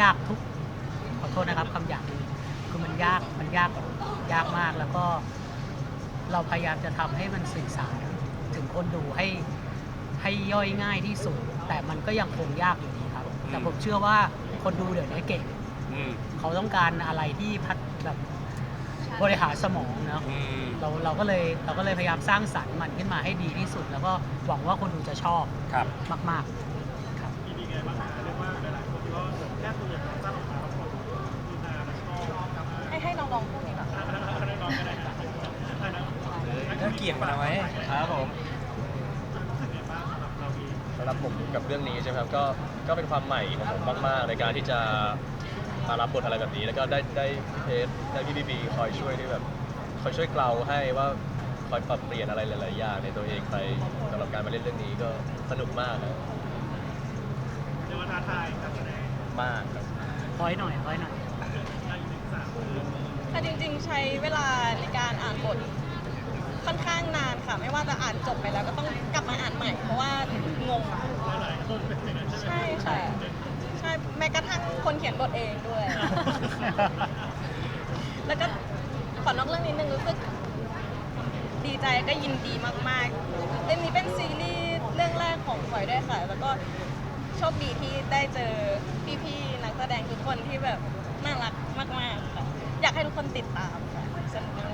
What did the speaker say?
ยากทุกขอโทษนะครับคำหยาบคือมันยากมันยากยากมากแล้วก็เราพยายามจะทำให้มันสื่อสารถึงคนดูให้ให้ย่อยง่ายที่สุด แต่มันก็ยังคงยากอยู่ดีครับ แต่ผมเชื่อว่าคนดูเดี๋ยวนี้เก่งอืมเขาต้องการอะไรที่พัฒแบบบริหารสมองเนาะอืมเราเราก็เลยเราก็เลยพยายามสร้างสรรค์มันขึ้นมาให้ดีที่สุด แล้วก็หวังว่าคนดูจะชอบครับมาก ๆ ครับ ให้ให้น้องๆพูดดีกว่าน่าเกลียดมันเอาไว้ครับผมสำหรับผมกับเรื่องนี้ใช่ไหมครับก็ก็เป็นความใหม่ของผมมาก ๆ ในการที่จะมารับบทอะไรแบบนี้ แล้วก็ได้ได้พี่เพชรได้พี่บีบีคอยช่วยที่แบบคอยช่วยเกลาให้ว่าคอยปรับเปลี่ยนอะไรหลายๆอย่างในตัวเองไปสำหรับการมาเล่นเรื่องนี้ก็สนุกมากครับมากครับพอยหน่อยพอยหน่อยแต่จริงๆ ใช้เวลาในการอ่านบทค่อนข้างนานค่ะ ไม่ว่าจะอ่านจบไปแล้วก็ต้องกลับมาอ่านใหม่ เพราะว่างงค่ะใช่ค่ะใช่แม้กระทั่งคนเขียนบทเองด้วย แล้วก็ขอนอกเรื่องนิดนึงรู้สึกดีใจก็ยินดีมากๆเรื่องนี้เป็นซีรีส์เรื่องแรกของฝอยด้วยค่ะ แล้วก็โชคดีที่ได้เจอพี่ๆนักแสดงทุกคนที่แบบน่ารักมากๆ อยากให้ทุกคนติดตามค่ะสนุกม